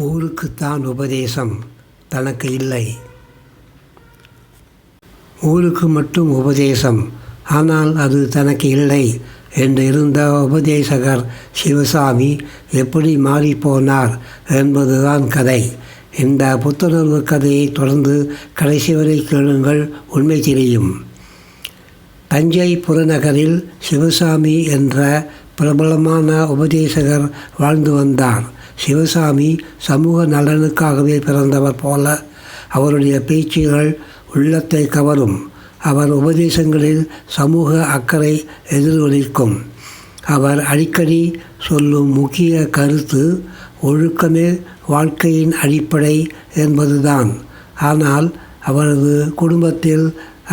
ஊருக்குத்தான் உபதேசம்? தனக்கு இல்லை. ஊருக்கு மட்டும் உபதேசம். ஆனால் அது தனக்கு இல்லை என்று இருந்த உபதேசகர் சிவசாமி எப்படி மாறிப்போனார் என்பதுதான் கதை. இந்த புத்துணர்வு கதையை தொடர்ந்து கடைசி வரை கேளுங்கள் உண்மை தெரியும். தஞ்சை புறநகரில் சிவசாமி என்ற பிரபலமான உபதேசகர் வாழ்ந்து வந்தார். சிவசாமி சமூக நலனுக்காகவே பிறந்தவர் போல அவருடைய பேச்சுகள் உள்ளத்தை கவரும். அவர் உபதேசங்களில் சமூக அக்கறை எதிரொலிக்கும் அவர் அடிக்கடி சொல்லும் முக்கிய கருத்து ஒழுக்கமே வாழ்க்கையின் அடிப்படை என்பதுதான். ஆனால் அவரது குடும்பத்தில்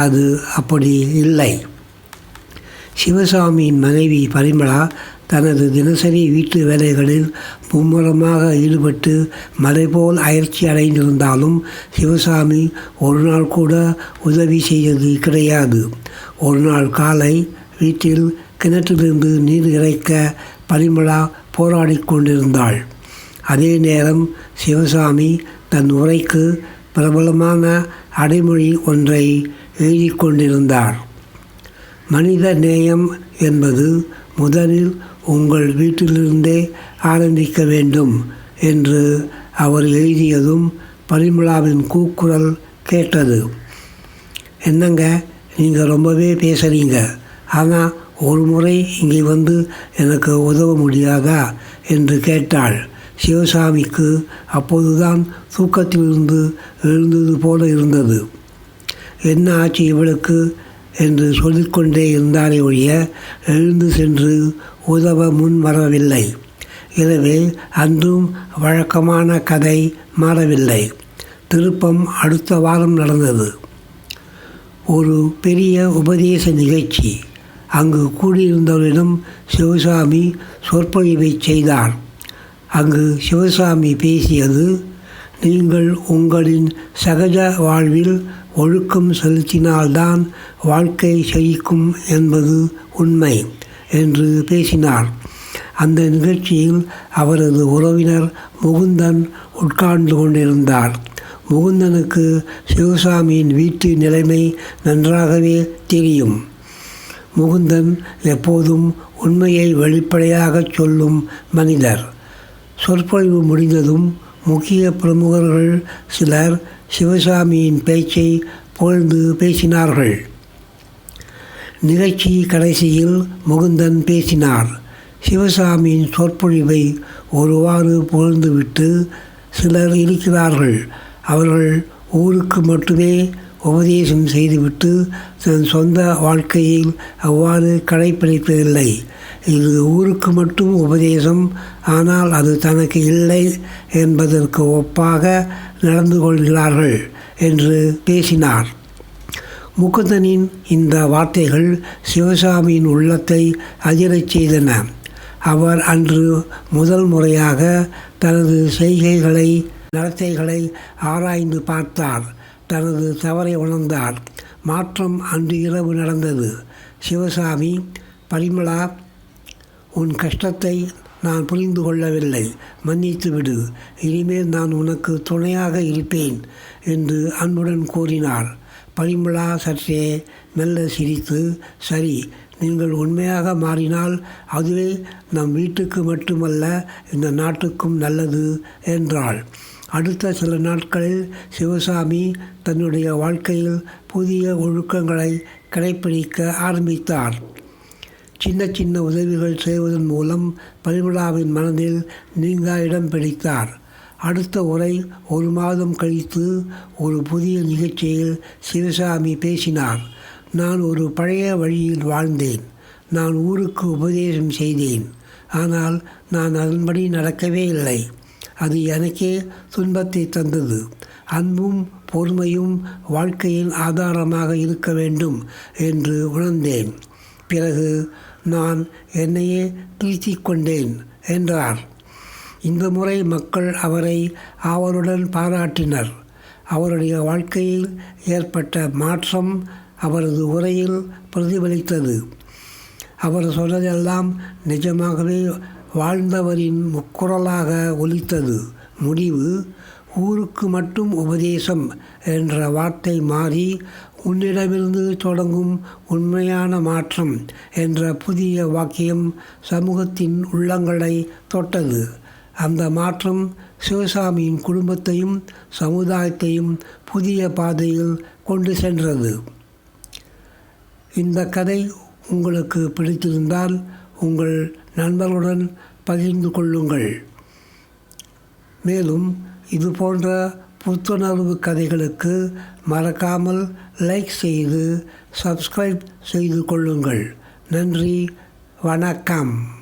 அது அப்படி இல்லை. சிவசாமியின் மனைவி பரிமளா தனது தினசரி வீட்டு வேலைகளில் மும்முரமாக ஈடுபட்டு மலைபோல் அயற்சி அடைந்திருந்தாலும் சிவசாமி ஒரு நாள் கூட உதவி செய்தது கிடையாது. ஒரு நாள் காலை வீட்டில் கிணற்றிலிருந்து நீர் இறைக்க பரிமளா போராடி கொண்டிருந்தாள். அதே நேரம் சிவசாமி தன் உரைக்கு பிரபலமான அடைமொழி ஒன்றை எழுதி கொண்டிருந்தார். மனித நேயம் என்பது முதலில் உங்கள் வீட்டிலிருந்தே ஆரம்பிக்க வேண்டும் என்று அவர் எழுதியதும் பரிமளாவின் கூக்குரல் கேட்டது. என்னங்க நீங்கள் ரொம்பவே பேசுகிறீங்க ஆனால் ஒரு முறை இங்கே வந்து எனக்கு உதவ முடியாதா என்று கேட்டாள். சிவசாமிக்கு அப்போதுதான் தூக்கத்திலிருந்து எழுந்தது போல இருந்தது. என்ன ஆச்சு இவளுக்கு? என்று சொல்லிக்கொண்டே இருந்தாரே ஒழிய எழுந்து சென்று உதவ முன் வரவில்லை. எனவே அன்றும் வழக்கமான கதை மாறவில்லை. திருப்பம் அடுத்த வாரம் நடந்தது. ஒரு பெரிய உபதேச நிகழ்ச்சி. அங்கு கூடியிருந்தவரிடம் சிவசாமி சொற்பொழிவை செய்தார். அங்கு சிவசாமி பேசியது நீங்கள் உங்களின் சகஜ வாழ்வில் ஒழுக்கம் செலுத்தினால்தான் வாழ்க்கை செழிக்கும் என்பது உண்மை என்று பேசினார். அந்த நிகழ்ச்சியில் அவரது உறவினர் முகுந்தன் உட்கார்ந்து கொண்டிருந்தார். முகுந்தனுக்கு சிவசாமியின் வீட்டு நிலைமை நன்றாகவே தெரியும். முகுந்தன் எப்போதும் உண்மையை வெளிப்படையாகச் சொல்லும் மனிதர். சொற்பொழிவு முடிந்ததும் முக்கிய பிரமுகர்கள் சிலர் சிவசாமியின் பேச்சை புகழ்ந்து பேசினார்கள். நிகழ்ச்சி கடைசியில் முகுந்தன் பேசினார். சிவசாமியின் சொற்பொழிவை ஒருவாறு புகழ்ந்துவிட்டு சிலர் இருக்கிறார்கள். அவர்கள் ஊருக்கு மட்டுமே உபதேசம் செய்துவிட்டு தன் சொந்த வாழ்க்கையில் அவ்வாறு கடைப்பிடிப்பதில்லை. இது ஊருக்கு மட்டும் உபதேசம் ஆனால் அது தனக்கு இல்லை என்பதற்கு ஒப்பாக நடந்து கொள்கிறார்கள் என்று பேசினார். முகுந்தனின் இந்த வார்த்தைகள் சிவசாமியின் உள்ளத்தை அதிரச் செய்தன. அவர் அன்று முதல் முறையாக தனது செய்கைகளை நடத்தைகளை ஆராய்ந்து பார்த்தார். தனது தவறை உணர்ந்தார். மாற்றம் அன்று இரவு நடந்தது. சிவசாமி பரிமளா உன் கஷ்டத்தை நான் புரிந்து கொள்ளவில்லை. மன்னித்து விடு. இனிமேல் நான் உனக்கு துணையாக இருப்பேன் என்று அன்புடன் கூறினார். பரிமளா சற்றே மெல்ல சிரித்து சரி நீங்கள் உண்மையாக மாறினால் அதுவே நம் வீட்டுக்கு மட்டுமல்ல இந்த நாட்டுக்கும் நல்லது என்றாள். அடுத்த சில நாட்களில் சிவசாமி தன்னுடைய வாழ்க்கையில் புதிய ஒழுக்கங்களை கடைப்பிடிக்க ஆரம்பித்தார். சின்ன சின்ன உதவிகள் செய்வதன் மூலம் பரிமளாவின் மனதில் நீங்கா இடம் பிடித்தார். அடுத்த உரை ஒரு மாதம் கழித்து ஒரு புதிய நிகழ்ச்சியில் சிவசாமி பேசினார். நான் ஒரு பழைய வழியில் வாழ்ந்தேன். நான் ஊருக்கு உபதேசம் செய்தேன். ஆனால் நான் அதன்படி நடக்கவே இல்லை. அது எனக்கே துன்பத்தை தந்தது. அன்பும் பொறுமையும் வாழ்க்கையின் ஆதாரமாக இருக்க வேண்டும் என்று உணர்ந்தேன். பிறகு நான் என்னையே திருத்திக் கொண்டேன் என்றார். இந்த முறை மக்கள் அவரை ஆவலுடன் பாராட்டினர். அவருடைய வாழ்க்கையில் ஏற்பட்ட மாற்றம் அவரது உரையில் பிரதிபலித்தது. அவர் சொன்னதெல்லாம் நிஜமாகவே வாழ்ந்தவரின் முக்குரலாக ஒலித்தது. முடிவு ஊருக்கு மட்டும் உபதேசம் என்ற வார்த்தை மாறி உன்னிடமிருந்து தொடங்கும் உண்மையான மாற்றம் என்ற புதிய வாக்கியம் சமூகத்தின் உள்ளங்களை தொட்டது. அந்த மாற்றம் சிவசாமியின் குடும்பத்தையும் சமுதாயத்தையும் புதிய பாதையில் கொண்டு சென்றது. இந்த கதை உங்களுக்கு பிடித்திருந்தால் உங்கள் நண்பர்களுடன் பகிர்ந்து கொள்ளுங்கள். மேலும் இது போன்ற புத்துணர்வு கதைகளுக்கு மறக்காமல் லைக் செய்து சப்ஸ்கிரைப் செய்து கொள்ளுங்கள். நன்றி வணக்கம்.